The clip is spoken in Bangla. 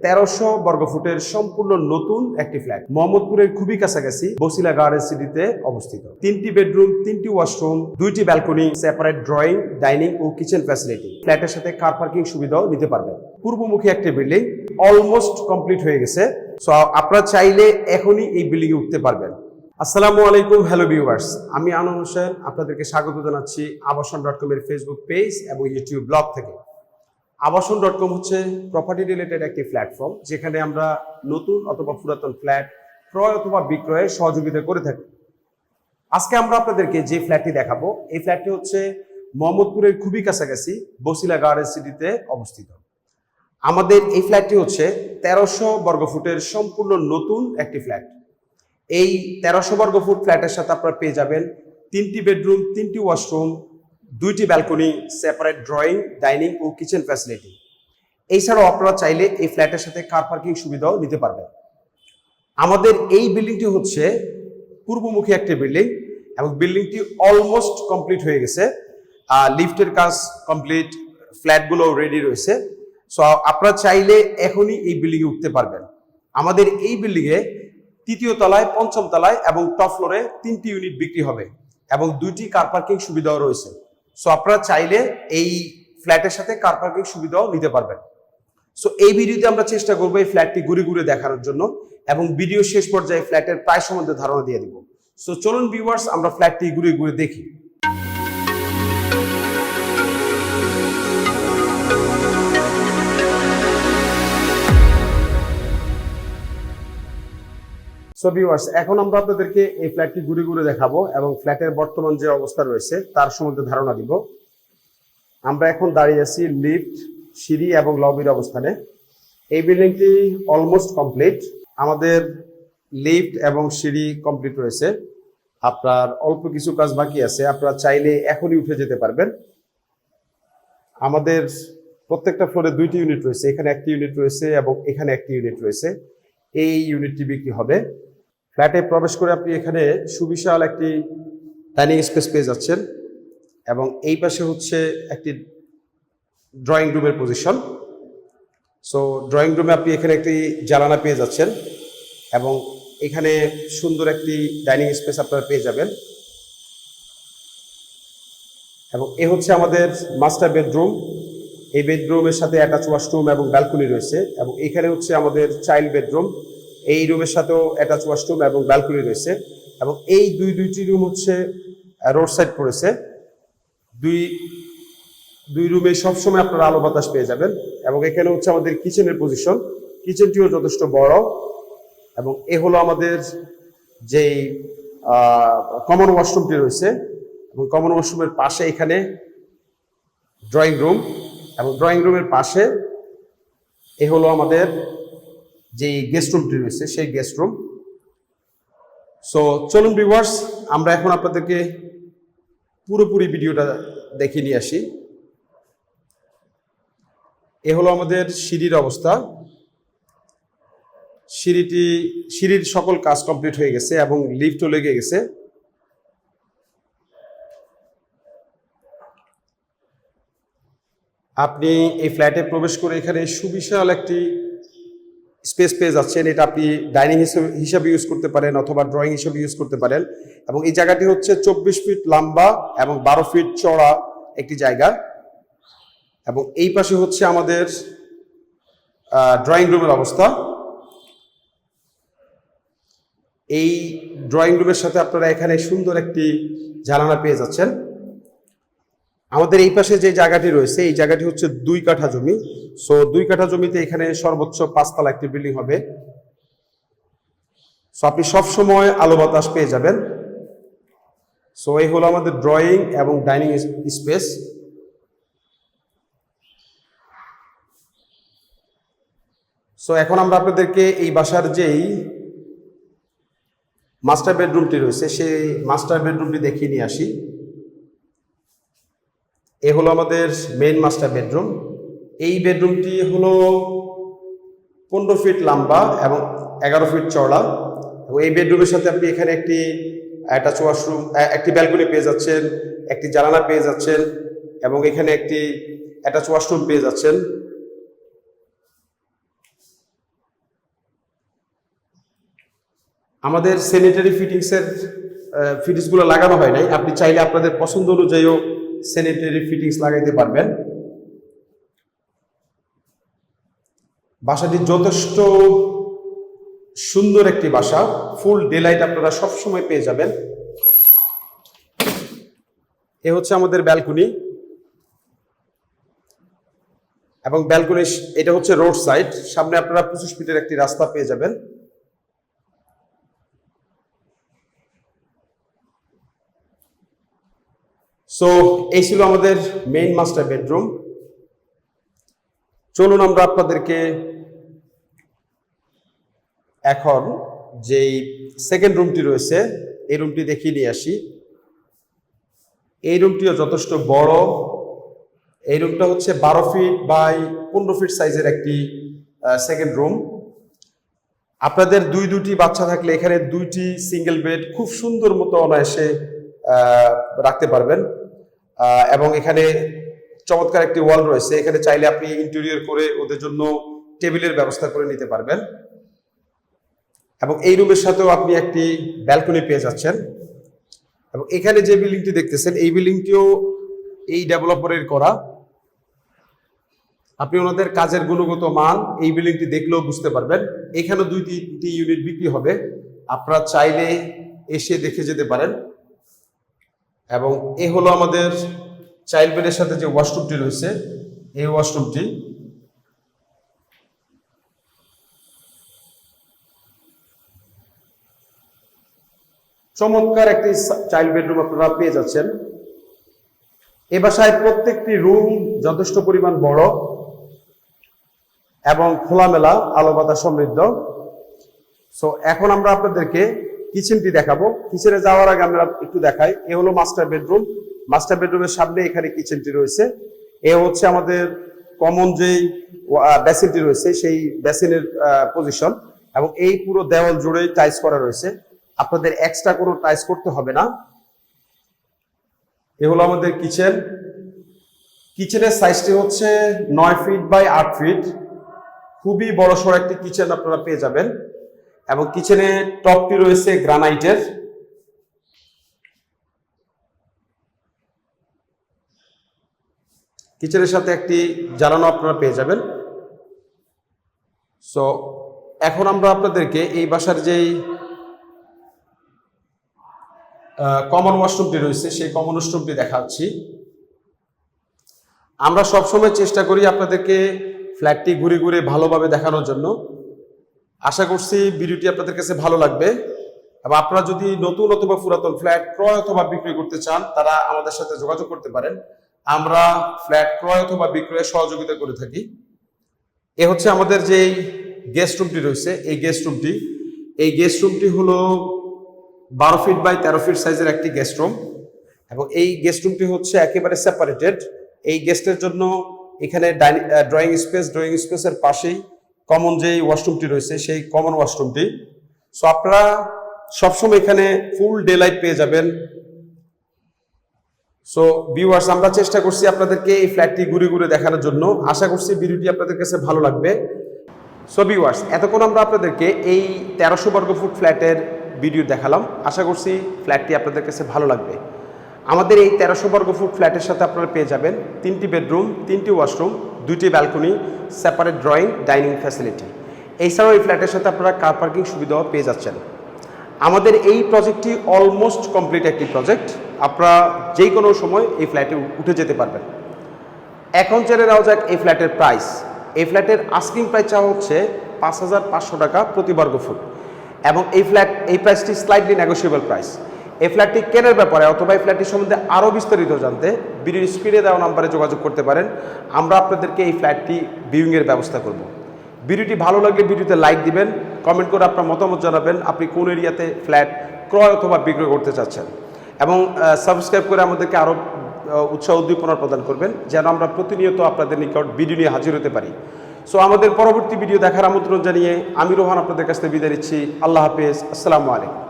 তেরোশো বর্গফুটের সম্পূর্ণ নতুন একটি ফ্ল্যাট মোহাম্মদপুরের খুবই কাছাকাছি বসিলা গার্ডেন সিটিতে অবস্থিত। তিনটি বেডরুম তিনটি ওয়াশরুম দুইটি ব্যালকনি সেপারেট ড্রয়িং ডাইনিং ও কিচেন ফ্যাসিলিটি ফ্ল্যাটের সাথে কার পার্কিং সুবিধাও নিতে পারবেন। পূর্বমুখী একটি বিল্ডিং অলমোস্ট কমপ্লিট হয়ে গেছে। সো আপনারা চাইলে এখনই এই বিল্ডিং এ উঠতে পারবেন। আসসালামু আলাইকুম হ্যালো ভিউয়ার্স আমি আনন্দ হোসেন, আপনাদেরকে স্বাগত জানাচ্ছি আবাসন ডট কমের ফেসবুক পেজ এবং ইউটিউব ব্লগ থেকে। আবাসন ডট কম হচ্ছে প্রপার্টি রিলেটেড একটি প্ল্যাটফর্ম যেখানে আমরা নতুন অথবা পুরাতন ফ্ল্যাট ক্রয় অথবা বিক্রয়ে সহযোগিতা করে থাকি। আজকে আমরা আপনাদেরকে যে ফ্ল্যাটটি দেখাবো, এই ফ্ল্যাটটি হচ্ছে মোহাম্মদপুরের খুবই কাছাকাছি বসিলা গার্ডেন সিটিতে অবস্থিত। আমাদের এই ফ্ল্যাটটি হচ্ছে তেরোশো বর্গফুটের সম্পূর্ণ নতুন একটি ফ্ল্যাট এই তেরোশো বর্গফুট ফ্ল্যাটের সাথে আপনারা পেয়ে যাবেন তিনটি বেডরুম তিনটি ওয়াশরুম দুইটি ব্যালকনি সেপারেট ড্রয়িং ডাইনিং ও কিচেন ফ্যাসিলিটি এছাড়াও আপনারা চাইলে এই ফ্ল্যাটের সাথে কার পার্কিং সুবিধাও নিতে পারবেন। আমাদের এই বিল্ডিংটি হচ্ছে পূর্বমুখী একটি বিল্ডিং এবং বিল্ডিংটি অলমোস্ট কমপ্লিট হয়ে গেছে। লিফটের কাজ কমপ্লিট ফ্ল্যাটগুলো রেডি রয়েছে। সো আপনারা চাইলে এখনই এই বিল্ডিংয়ে উঠতে পারবেন। আমাদের এই বিল্ডিংয়ে তৃতীয় তলায়, পঞ্চম তলায় এবং টপ ফ্লোরে তিনটি ইউনিট বিক্রি হবে এবং দুইটি কার পার্কিং সুবিধাও রয়েছে। সো আপনারা চাইলে এই ফ্ল্যাটের সাথে কার পার্কিং সুবিধাও নিতে পারবেন। সো এই ভিডিওতে আমরা চেষ্টা করব এই ফ্ল্যাটটি ঘুরে ঘুরে দেখানোর জন্য এবং ভিডিও শেষ পর্যায়ে ফ্ল্যাটের প্রায় সম্বন্ধে ধারণা দিয়ে দিব। সো চলুন ভিউয়ার্স আমরা ফ্ল্যাটটি ঘুরে ঘুরে দেখি। সো ভিউয়ার্স এখন আমরা আপনাদেরকে এই ফ্ল্যাটটি ঘুরে ঘুরে দেখাবো এবং ফ্ল্যাটের বর্তমান যে অবস্থা রয়েছে, তার সম্বন্ধে ধারণা দিব। আমরা এখন দাঁড়িয়ে আছি লিফট সিঁড়ি এবং লবির অবস্থানে। এই বিল্ডিংটি অলমোস্ট কমপ্লিট আমাদের লিফট এবং সিঁড়ি কমপ্লিট রয়েছে। আপনার অল্প কিছু কাজ বাকি আছে, আপনারা চাইলে এখনই উঠে যেতে পারবেন। আমাদের প্রত্যেকটা ফ্লোরে দুইটি ইউনিট রয়েছে, এখানে একটি ইউনিট রয়েছে এবং এখানে একটি ইউনিট রয়েছে। এই ইউনিটটি বিক্রি হবে। ফ্ল্যাটে প্রবেশ করে আপনি এখানে সুবিশাল একটি ডাইনিং স্পেস পেয়ে যাচ্ছেন এবং এই পাশে হচ্ছে একটি ড্রয়িং রুমের পজিশন। সো, ড্রয়িং রুমে আপনি এখানে একটি জ্বালানা পেয়ে যাচ্ছেন এবং এখানে সুন্দর একটি ডাইনিং স্পেস আপনারা পেয়ে যাবেন। এবং এ হচ্ছে আমাদের মাস্টার বেডরুম। এই বেডরুমের সাথে অ্যাটাচ ওয়াশরুম এবং ব্যালকনি রয়েছে এবং এখানে হচ্ছে আমাদের চাইল্ড বেডরুম। এই রুমের সাথেও অ্যাটাচ ওয়াশরুম এবং ব্যালকনি রয়েছে এবং এই দুই দুইটি রুম হচ্ছে রোড সাইড পড়েছে। দুই দুই রুমে সবসময় আপনারা আলো বাতাস পেয়ে যাবেন এবং এখানে হচ্ছে আমাদের কিচেনের পজিশন কিচেনটিও যথেষ্ট বড় এবং এ হলো আমাদের যেই কমন ওয়াশরুমটি রয়েছে এবং কমন ওয়াশরুমের পাশে এখানে ড্রয়িং রুম এবং ড্রয়িং রুমের পাশে এ হলো আমাদের যে গেস্ট রুমটি রয়েছে, সেই গেস্ট রুম সো চলুন ভিউয়ার্স আমরা এখন আপনাদেরকে পুরোপুরি ভিডিওটা দেখে নিয়ে আসি। এ হলো আমাদের সিঁড়ির অবস্থা। সিঁড়িটি, সিঁড়ির সকল কাজ কমপ্লিট হয়ে গেছে এবং লিফটও লেগে গেছে। আপনি এই ফ্ল্যাটে প্রবেশ করে এখানে সুবিশাল একটি স্পেস পেয়ে যাচ্ছেন, এটা আপনি ডাইনিং হিসাবে ইউজ করতে পারেন অথবা ড্রয়িং হিসাবে ইউজ করতে পারেন। এবং এই জায়গাটি হচ্ছে চব্বিশ ফিট লম্বা এবং বারো ফিট চড়া একটি জায়গা। এবং এই পাশে হচ্ছে আমাদের ড্রয়িং রুমের অবস্থা। এই ড্রয়িং রুমের সাথে আপনারা এখানে সুন্দর একটি জানালা পেয়ে যাচ্ছেন। আমাদের এই পাশে যে জায়গাটি রয়েছে, এই জায়গাটি হচ্ছে দুই কাঠা জমি। সো দুই কাঠা জমিতে এখানে সর্বোচ্চ পাঁচতলা একটি বিল্ডিং হবে। সো আপনি সব সময় আলো বাতাস পেয়ে যাবেন। সো এই হলো আমাদের ড্রয়িং এবং ডাইনিং স্পেস সো এখন আমরা আপনাদেরকে এই বাসার যেই মাস্টার বেডরুমটি রয়েছে, সেই মাস্টার বেডরুমটি দেখিয়ে নিয়ে আসি। এ হলো আমাদের মেন মাস্টার বেডরুম এই বেডরুমটি হলো পনেরো ফিট লম্বা এবং এগারো ফিট চড়া এবং এই বেডরুমের সাথে আপনি এখানে একটি অ্যাটাচ ওয়াশরুম একটি ব্যালকনি পেয়ে যাচ্ছেন, একটি জানালা পেয়ে যাচ্ছেন এবং এখানে একটি অ্যাটাচ ওয়াশরুম পেয়ে যাচ্ছেন। আমাদের স্যানিটারি ফিটিংসের ফিটিংসগুলো লাগানো হয় নাই। আপনি চাইলে আপনাদের পছন্দ অনুযায়ীও স্যানিটারি ফিটিংস লাগাইতে পারবেন। বাসাটি যথেষ্ট সুন্দর একটি বাসা। ফুল ডেলাইট আপনারা সবসময় পেয়ে যাবেন। এ হচ্ছে আমাদের ব্যালকনি। এবং ব্যালকনি, এটা হচ্ছে রোড সাইড। সামনে আপনারা পঁচিশ ফিটের একটি রাস্তা পেয়ে যাবেন। সো এই ছিল আমাদের মেইন মাস্টার বেডরুম চলুন আমরা আপনাদেরকে এখন যেই সেকেন্ড রুমটি রয়েছে, এই রুমটি দেখিয়ে নিয়ে আসি। এই রুমটিও যথেষ্ট বড়। এই রুমটা হচ্ছে বারো ফিট বাই পনেরো ফিট সাইজের একটি সেকেন্ড রুম আপনাদের দুই দুটি বাচ্চা থাকলে এখানে দুইটি সিঙ্গেল বেড খুব সুন্দর মতো অনায়াসে রাখতে পারবেন। এবং এখানে চমৎকার একটি ওয়াল রয়েছে। এখানে চাইলে আপনি ইন্টেরিয়র করে ওদের জন্য টেবিলের ব্যবস্থা করে নিতে পারবেন। এবং এই রুমের সাথেও আপনি একটি ব্যালকনি পেয়ে যাচ্ছেন। এবং এখানে যে বিল্ডিংটি দেখতেছেন, এই বিল্ডিংটিও এই ডেভেলপারের করা। আপনি ওনাদের কাজের গুণগত মান এই বিল্ডিংটি দেখলেও বুঝতে পারবেন। এখানে দুই তিনটি ইউনিট বিক্রি হবে। আপনারা চাইলে এসে দেখে যেতে পারেন। এবং এ হলো আমাদের চাইল্ড বেডের সাথে যে ওয়াশরুমটি রয়েছে, এই ওয়াশরুমটি চমৎকার একটি চাইল্ড বেডরুম আপনারা পেয়ে যাচ্ছেন। এ বাসায় প্রত্যেকটি রুম যথেষ্ট পরিমাণ বড় এবং খোলামেলা আলো বাতাস সমৃদ্ধ। সো এখন আমরা আপনাদেরকে কিচেনটি দেখাবো। কিচেনে যাওয়ার আগে আমরা একটু দেখাই। এ হলো মাস্টার বেডরুম। মাস্টার বেডরুমের সামনে এখানে কিচেনটি রয়েছে। এ হচ্ছে আমাদের কমন যেই বেসিনটি রয়েছে, সেই বেসিনের পজিশন এবং এই পুরো দেওয়াল জুড়েই টাইস করা রয়েছে। আপনাদের এক্সট্রা কোনো টাইস করতে হবে না। এ হলো আমাদের কিচেন। কিচেনের সাইজটি হচ্ছে নয় ফিট বাই আট ফিট খুবই বড় সড় একটি কিচেন আপনারা পেয়ে যাবেন। এবং কিচেনে টপটি রয়েছে গ্রানাইটের। কিচেনের সাথে একটি জ্বালানো আপনারা পেয়ে যাবেন। সো এখন আমরা আপনাদেরকে এই বাসার যেই কমন ওয়াশরুমটি রয়েছে, সেই কমন ওয়াশরুমটি দেখাচ্ছি। আমরা সবসময় চেষ্টা করি আপনাদেরকে ফ্ল্যাটটি ঘুরে ঘুরে ভালোভাবে দেখানোর জন্য। আশা করছি ভিডিওটি আপনাদের কাছে ভালো লাগবে। এবং আপনারা যদি নতুন অথবা পুরাতন ফ্ল্যাট ক্রয় অথবা বিক্রয় করতে চান, তারা আমাদের সাথে যোগাযোগ করতে পারেন। আমরা ফ্ল্যাট ক্রয় অথবা বিক্রয়ে সহযোগিতা করে থাকি। এ হচ্ছে আমাদের যেই গেস্ট রুমটি রয়েছে, এই গেস্ট রুমটি এই গেস্ট রুমটি হলো বারো ফিট বাই তেরো ফিট সাইজের একটি গেস্ট রুম এবং এই গেস্ট রুমটি হচ্ছে একেবারে সেপারেটেড এই গেস্টের জন্য এখানে ড্রয়িং স্পেস ড্রয়িং স্পেসের পাশেই কমন যে ওয়াশরুমটি রয়েছে, সেই কমন ওয়াশরুমটি সো আপনারা সবসময় এখানে ফুল ডে লাইট পেয়ে যাবেন। সো ভিউয়ার্স আমরা চেষ্টা করছি আপনাদেরকে এই ফ্ল্যাটটি ঘুরে ঘুরে দেখানোর জন্য। আশা করছি ভিডিওটি আপনাদের কাছে ভালো লাগবে। সো ভিউয়ার্স এতক্ষণ আমরা আপনাদেরকে এই তেরোশো বর্গ ফুট ফ্ল্যাটের ভিডিও দেখালাম। আশা করছি ফ্ল্যাটটি আপনাদের কাছে ভালো লাগবে। আমাদের এই তেরোশো বর্গ ফুট ফ্ল্যাটের সাথে আপনারা পেয়ে যাবেন তিনটি বেডরুম তিনটি ওয়াশরুম দুইটি balcony separate drawing dining facility এছাড়াও এই ফ্ল্যাটের সাথে আপনারা কার পার্কিং সুবিধাও পেয়ে যাচ্ছেন। আমাদের এই প্রজেক্টটি অলমোস্ট কমপ্লিট একটি প্রজেক্ট আপনারা যে কোনো সময় এই ফ্ল্যাটে উঠে যেতে পারবেন। এখন জেনে নেওয়া যাক এই ফ্ল্যাটের প্রাইস এই ফ্ল্যাটের আস্কিং প্রাইস চাওয়া হচ্ছে পাঁচ হাজার পাঁচশো টাকা প্রতি বর্গ ফুট এবং এই ফ্ল্যাট এই প্রাইসটি স্লাইডলি নেগোসিয়েবল প্রাইস এই ফ্ল্যাটটি কেনার ব্যাপারে অথবা এই ফ্ল্যাটটি সম্বন্ধে আরও বিস্তারিত জানতে ভিডিওর স্ক্রিনে দেওয়া নাম্বারে যোগাযোগ করতে পারেন। আমরা আপনাদেরকে এই ফ্ল্যাটটি ভিউইংয়ের ব্যবস্থা করব। ভিডিওটি ভালো লাগলে ভিডিওতে লাইক দিবেন কমেন্ট করে আপনার মতামত জানাবেন, আপনি কোন এরিয়াতে ফ্ল্যাট ক্রয় অথবা বিক্রয় করতে চাচ্ছেন। এবং সাবস্ক্রাইব করে আমাদেরকে আরও উৎসাহ উদ্দীপনা প্রদান করবেন, যেন আমরা প্রতিনিয়ত আপনাদের নিকট ভিডিও নিয়ে হাজির হতে পারি। সো আমাদের পরবর্তী ভিডিও দেখার আমন্ত্রণ জানিয়ে আমি রোহান আপনাদের কাছ থেকে বিদায় নিচ্ছি। আল্লাহ হাফেজ। আসসালামু আলাইকুম।